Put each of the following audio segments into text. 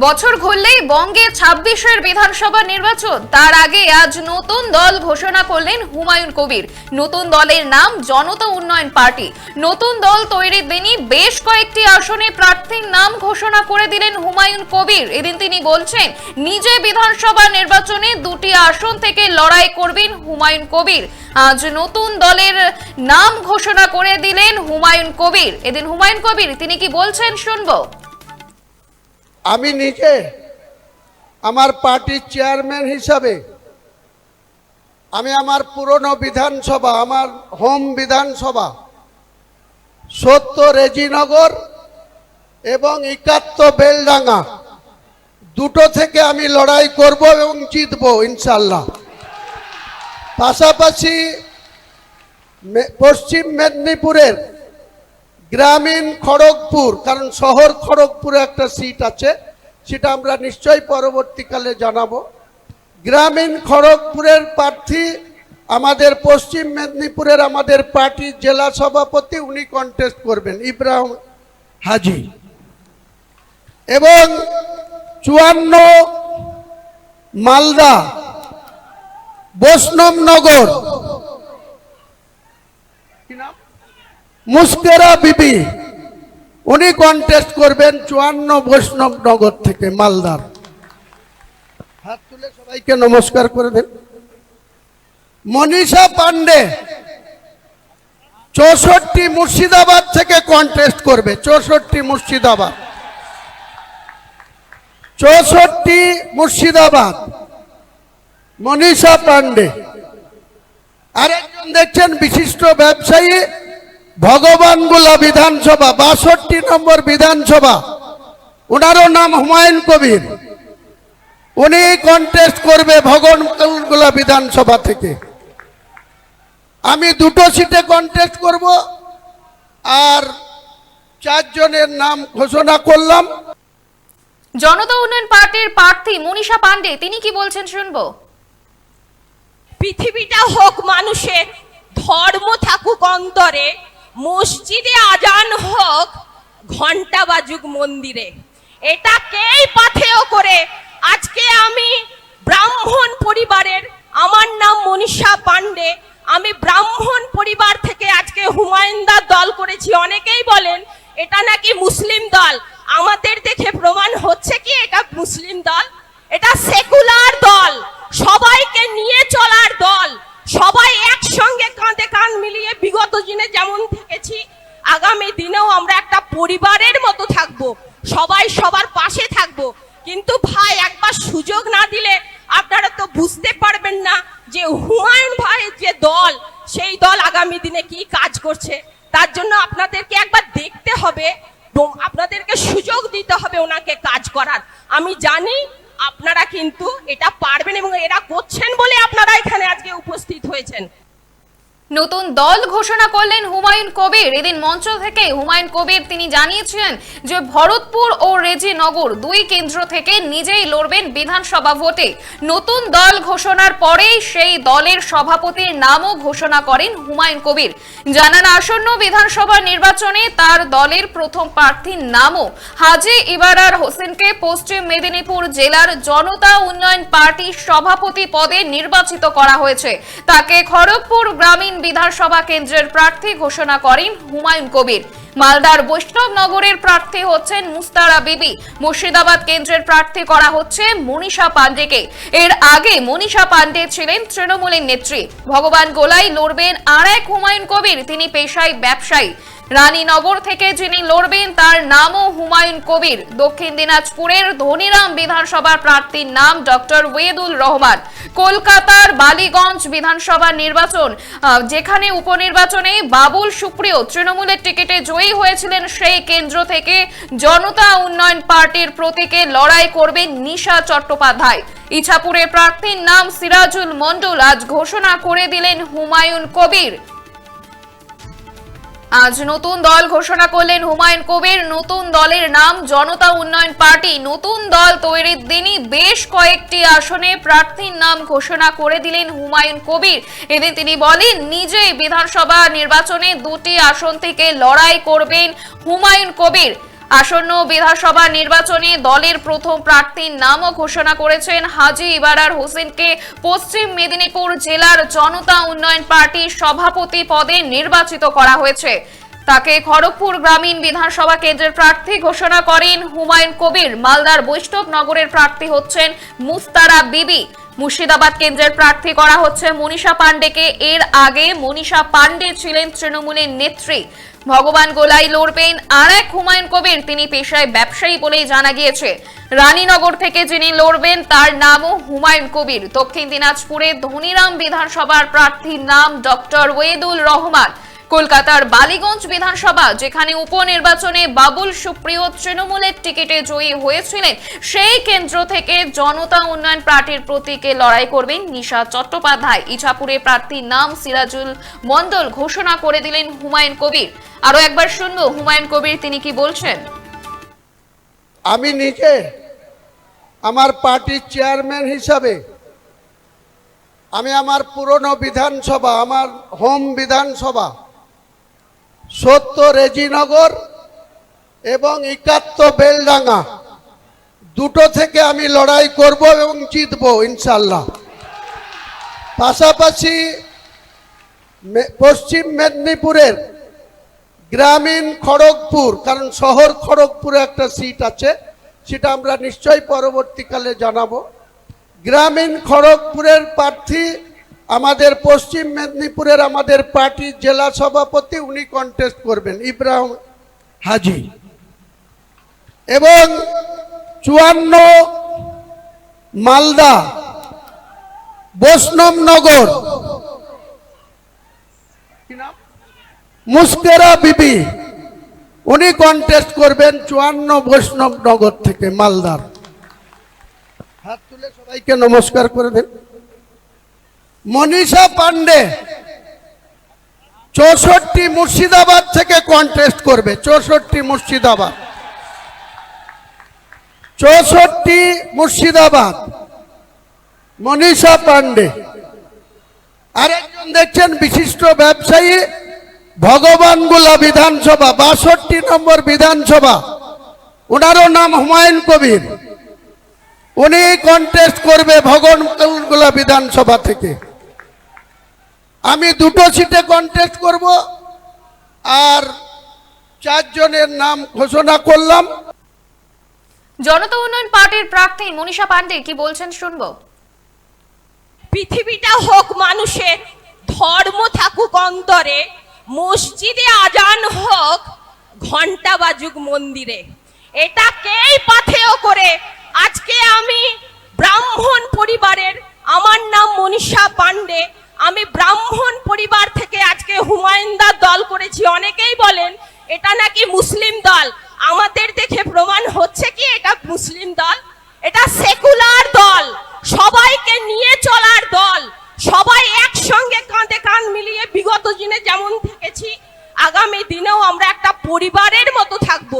বছর ঘুরলেই বঙ্গে ছাব্বিশের বিধানসভা নির্বাচন। তার আগে আজ নতুন দল ঘোষণা করলেন হুমায়ুন কবির। নতুন দলের নাম জনতা উন্নয়ন পার্টি। নতুন দল তৈরির দিনই বেশ কয়েকটি আসনে প্রার্থীর নাম ঘোষণা করে দিলেন হুমায়ুন কবির। এদিন তিনি বলছেন, নিজে বিধানসভা নির্বাচনে দুটি আসন থেকে লড়াই করবেন হুমায়ুন কবির। আজ নতুন দলের নাম ঘোষণা করে দিলেন হুমায়ুন কবির। এদিন হুমায়ুন কবির, তিনি কি বলছেন শুনব? আমি নিজে আমার পার্টির চেয়ারম্যান হিসাবে, আমি আমার পুরনো বিধানসভা, আমার হোম বিধানসভা সত্য রেজিনগর এবং একাত্ত বেলডাঙ্গা, দুটো থেকে আমি লড়াই করব এবং জিতব ইনশাল্লাহ পাশাপাশি পশ্চিম মেদিনীপুরের গ্রামীণ খড়গপুর, কারণ শহর খড়গপুরে একটা সিট আছে, সেটা আমরা নিশ্চয়ই পরবর্তীকালে জানাব। গ্রামীণ খড়গপুরের প্রার্থী আমাদের পশ্চিম মেদিনীপুরের আমাদের পার্টির জেলা সভাপতি, উনি কন্টেস্ট করবেন, ইব্রাহিম হাজি। এবং চুয়ান্ন মালদা, বৈষ্ণবনগর। কি নাম? মুস্কেরা বিবি, উনি কন্টেস্ট করবেন চুয়ান্ন বৈষ্ণবনগর থেকে মালদার। হাত তুলে সবাইকে নমস্কার করে দেন। মনীষা পান্ডে চৌষট্টি মুর্শিদাবাদ থেকে কন্টেস্ট করবে, চৌষট্টি মুর্শিদাবাদ। চৌষট্টি মুর্শিদাবাদ, মনীষা পান্ডে আরেকজন দেখছেন বিশিষ্ট ব্যবসায়ী ভগবানগুলা বিধানসভা বাষট্টি নম্বর বিধানসভা। ওনারও নাম হুমায়ুন কবির। উনি কন্টেস্ট করবে ভগবানগুলা বিধানসভা থেকে। আমি দুটো সিটে কন্টেস্ট করব আর চারজনের নাম ঘোষণা করলাম। জনতা উন্নয়ন পার্টির প্রার্থী মনীষা পান্ডে তিনি কি বলছেন শুনব? পৃথিবীটা হোক মানুষের ধর্ম থাকুক অন্তরে মসজিদে আজান হোক ঘণ্টা বাজুক মন্দিরে। এটাকেই পাথেয় করে? আজকে আমি ব্রাহ্মণ পরিবারের, আমার নাম মনীষা পান্ডে আমি ব্রাহ্মণ পরিবার থেকে আজকে হুমায়ুনদার দল করেছি। অনেকেই বলেন, এটা নাকি মুসলিম দল? আমাদের দেখে প্রমাণ হচ্ছে কি এটা মুসলিম দল? এটা সেকুলার দল, সবাইকে নিয়ে চলার দল। সবাই একসঙ্গে কাঁধে কাঁধ মিলিয়ে বিগত দিনে যেমন থেকেছি, আগামী দিনেও আমরা একটা পরিবারের মতো থাকব, সবাই সবার পাশে থাকব। কিন্তু ভাই, একবার সুযোগ না দিলে আপনারা তো বুঝতে পারবেন না যে হুমায়ুন ভাই যে দল, সেই দল আগামী দিনে কি কাজ করছে। তার জন্য আপনাদেরকে একবার দেখতে হবে আপনাদেরকে সুযোগ দিতে হবে ওনাকে কাজ করার। আমি জানি আপনারা কিন্তু এটা পারবেন এবং এরা করছেন বলে আপনারা এখানে আজকে হয়েছেন। নতুন দল ঘোষণা করলেন হুমায়ুন কবির। এদিন মঞ্চ থেকে হুমায়ুন কবির তিনি জানিয়েছিলেন যে ভরতপুর ও রেজিনগর দুই কেন্দ্র থেকে নিজেই লড়বেন বিধানসভা ভোটে। নতুন দল ঘোষণার পরেই সেই দলের সভাপতির নামও ঘোষণা করেন হুমায়ুন কবির। জানান, আসন্ন বিধানসভা নির্বাচনে তার দলের প্রথম প্রার্থীর নামও। হাজি ইবারার হোসেনকে পশ্চিম মেদিনীপুর জেলার জনতা উন্নয়ন পার্টির সভাপতি পদে নির্বাচিত করা হয়েছে। তাকে খড়গপুর গ্রামীণ বিধানসভা কেন্দ্রের প্রার্থী ঘোষণা করেন হুমায়ুন কবির। মালদার বৈষ্ণবনগরের প্রার্থী হচ্ছেন মুস্তারা বিবি। মুর্শিদাবাদ কেন্দ্রের প্রার্থী করা হচ্ছে মনীষা পান্ডেকে। এর আগে মনীষা পান্ডে ছিলেন তৃণমূলের নেত্রী। ভগবান গোলাই লড়বেন আর এক হুমায়ুন কবির, তিনি পেশায় ব্যবসায়ী। রানীনগর থেকে যিনি লড়বেন, তার নামও হুমায়ুন কবির। দক্ষিণ দিনাজপুরের ধনিরাম বিধানসভার প্রার্থীর নাম ডক্টর ওয়েদুল রহমান। কলকাতার বালিগঞ্জ বিধানসভা নির্বাচন যেখানে উপনির্বাচনে বাবুল সুপ্রিয় তৃণমূলের টিকিটে জয়ী হয়েছিলেন, সেই কেন্দ্র থেকে জনতা উন্নয়ন পার্টির প্রতীকে লড়াই করবেন নিশা চট্টোপাধ্যায়। ইছাপুরের প্রার্থীর নাম সিরাজুল মন্ডল আজ ঘোষণা করে দিলেন হুমায়ুন কবির। আজ নতুন দল ঘোষণা করলেন হুমায়ুন কবির। নতুন দলের নাম জনতা উন্নয়ন পার্টি। নতুন দল তৈরির দিনই বেশ কয়েকটি আসনে প্রার্থীর নাম ঘোষণা করে দিলেন হুমায়ুন কবির। এদিন তিনি বলেন, নিজেই বিধানসভা নির্বাচনে দুটি আসন থেকে লড়াই করবেন হুমায়ুন কবির। আসন্ন বিধানসভা নির্বাচনে দলের প্রথম প্রার্থীর নামও ঘোষণা করেছেন হাজি ইবারার হোসেনকে। পশ্চিম মেদিনীপুর জেলার জনতা উন্নয়ন পার্টির সভাপতি পদে নির্বাচিত করা হয়েছে। তাকে খড়গপুর গ্রামীণ বিধানসভা কেন্দ্রের প্রার্থী ঘোষণা করেন হুমায়ুন কবির। মালদার বৈষ্ণব নগরের প্রার্থী হচ্ছেন মুস্তারা বিবি। মুর্শিদাবাদ কেন্দ্রের প্রার্থী করা হচ্ছে মনীষা পান্ডেকে এর আগে মনীষা পান্ডে ছিলেন তৃণমূলের নেত্রী। ভগবান গোলাই লড়বেন, আর এক হুমায়ুন কবির, তিনি পেশায় ব্যবসায়ী বলেই জানা গিয়েছে। রানীনগর থেকে যিনি লড়বেন, তার নামও হুমায়ুন কবির। দক্ষিণ দিনাজপুরে ধনিরাম বিধানসভার প্রার্থীর নাম ডক্টর ওয়েদুল রহমান। কলকাতার বালিগঞ্জ বিধানসভা, যেখানে উপনির্বাচনে বাবুল সুপ্রিয় তৃণমূলের টিকিটে জয়ী হয়েছিলেন, সেই কেন্দ্র থেকে জনতা উন্নয়ন পার্টির প্রতীকে লড়াই করবেন নিশা চট্টোপাধ্যায়। ইছাপুরে প্রার্থীর নাম সিরাজুল মন্ডল ঘোষণা করে দিলেন হুমায়ুন কবির। আরও একবার শুনব, হুমায়ুন কবির, তিনি কি বলছেন? আমি নিজে আমার পার্টির চেয়ারম্যান হিসাবে আমি আমার পুরনো বিধানসভা, আমার হোম বিধানসভা সত্য রেজিনগর এবং একাত্ত বেলডাঙ্গা। দুটো থেকে আমি লড়াই করব এবং জিতব ইনশাল্লাহ পাশাপাশি পশ্চিম মেদিনীপুরের গ্রামীণ খড়গপুর, কারণ শহর খড়গপুরে একটা সিট আছে, সেটা আমরা নিশ্চয়ই পরবর্তীকালে জানাব। গ্রামীণ খড়গপুরের প্রার্থী আমাদের পশ্চিম মেদিনীপুরের আমাদের পার্টির জেলা সভাপতি উনি কন্টেস্ট করবেন, ইব্রাহিম হাজি। এবং চুয়ান্ন মালদা বৈষ্ণবনগর মুস্কেরা বিবি, উনি কন্টেস্ট করবেন চুয়ান্ন বৈষ্ণব নগর থেকে মালদার। হাত তুলে সবাইকে নমস্কার করে দেন। মনীষা পান্ডে চৌষট্টি মুর্শিদাবাদ থেকে কন্টেস্ট করবে, চৌষট্টি মুর্শিদাবাদ। চৌষট্টি মুর্শিদাবাদ, মনীষা পান্ডে আরেকজন দেখছেন বিশিষ্ট ব্যবসায়ী ভগবানগুলা বিধানসভা, বাষট্টি নম্বর বিধানসভা। ওনারও নাম হুমায়ুন কবির। উনি কন্টেস্ট করবে ভগবানগুলা বিধানসভা থেকে। আমি দুটো সিটে কন্টেস্ট করব আর চারজনের নাম ঘোষণা করলাম। জনতা উন্নয়ন পার্টির প্রার্থী মনীষা পান্ডে কি বলছেন শুনব? পৃথিবীটা হোক মানুষের ধর্ম থাকুক অন্তরে মসজিদে আজান হোক ঘণ্টা বাজুক মন্দিরে। এটাকেই পাথেয় করে? আজকে আমি ব্রাহ্মণ পরিবারের আমার নাম মনীষা পান্ডে আমি ব্রাহ্মণ পরিবার থেকে আজকে হুমায়ুনদার দল করেছি। অনেকেই বলেন, এটা নাকি মুসলিম দল? আমাদের দেখে প্রমাণ হচ্ছে কি এটা মুসলিম দল। এটা সেকুলার দল। সবাইকে নিয়ে চলার দল। সবাই একসঙ্গে কাঁধে কাঁধ মিলিয়ে বিগত দিনে যেমন থেকেছি, আগামী দিনেও আমরা একটা পরিবারের মতো থাকব।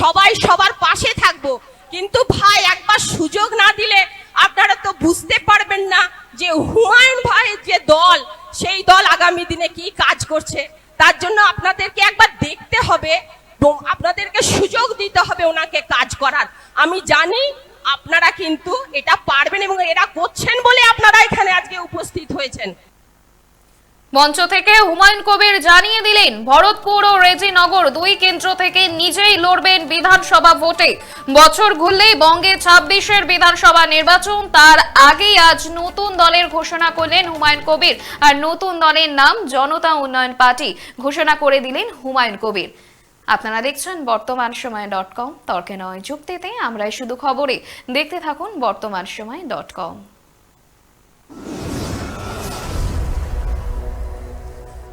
সবাই সবার পাশে থাকব। কিন্তু ভাই, একবার সুযোগ না দিলে আপনারা তো বুঝতে পারবেন না যে হুমায়ুন ভাইয়ের যে দল, সেই দল আগামী দিনে কি কাজ করছে, তার জন্য আপনাদেরকে একবার দেখতে হবে আপনাদেরকে সুযোগ দিতে হবে ওনাকে কাজ করার। আমি জানি আপনারা কিন্তু এটা পারবেন এবং এরা করছেন বলে আপনারা এখানে আজকে উপস্থিত হয়েছেন। মঞ্চ থেকে হুমায়ুন কবির জানিয়ে দিলেন, ভরতপুর ও রেজিনগর দুই কেন্দ্র থেকে নিজেই লড়বেন বিধানসভা ভোটে। বছর ঘুরলেই বঙ্গে ছাব্বিশের বিধানসভা নির্বাচন, তার আগেই আজ নতুন দলের ঘোষণা করলেন হুমায়ুন কবির। আর নতুন দলের নাম জনতা উন্নয়ন পার্টি ঘোষণা করে দিলেন হুমায়ুন কবির। আপনারা দেখছেন বর্তমান সময় ডট কম, তর্কে নয় যুক্তিতে, আমরাই শুধু খবরে। দেখতে থাকুন বর্তমান সময় ডট কম।